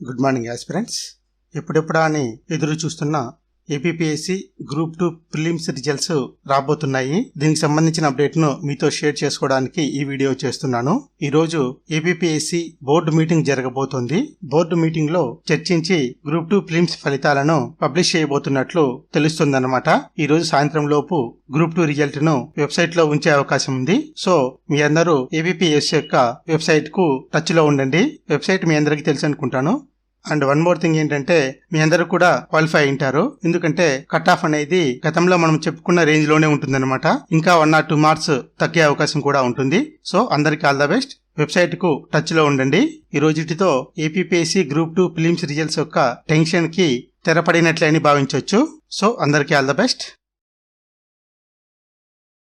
Good morning aspirants ఎప్పుడెప్పుడా అని ఎదురు చూస్తున్న APPSC group two prelims results రాబోతున్నాయి. దీనికి సంబంధించిన అప్డేట్ను మీతో షేర్ చేసుకోవడానికి ఈ వీడియో చేస్తున్నాను. ఈ రోజు ఏపీఎస్సి బోర్డు మీటింగ్ జరగబోతోంది. బోర్డు మీటింగ్లో చర్చించి గ్రూప్ టూ ప్రిలిమ్స్ ఫలితాలను పబ్లిష్ చేయబోతున్నట్లు తెలుస్తుందన్నమాట. ఈ రోజు సాయంత్రం లోపు గ్రూప్ టూ రిజల్ట్ను వెబ్సైట్లో ఉంచే అవకాశం ఉంది. సో మీ అందరూ ఏబిపిఎస్ యొక్క వెబ్సైట్కు టచ్లో ఉండండి. వెబ్సైట్ మీ అందరికీ తెలుసు అనుకుంటాను. అండ్ వన్ మోర్ థింగ్ ఏంటంటే మీ అందరూ కూడా క్వాలిఫై అయింటారు ఎందుకంటే కట్ ఆఫ్ అనేది గతంలో మనం చెప్పుకున్న రేంజ్లోనే ఉంటుందన్నమాట. ఇంకా వన్ ఆర్ టూ మార్క్స్ తగ్గే అవకాశం కూడా ఉంటుంది. సో అందరికి ఆల్ ద బెస్ట్ వెబ్సైట్కు టచ్లో ఉండండి. ఈ రోజుటితో APPSC group two prelims results యొక్క టెన్షన్కి తెరపడినట్లే అని భావించవచ్చు సో అందరికీ ఆల్ ద బెస్ట్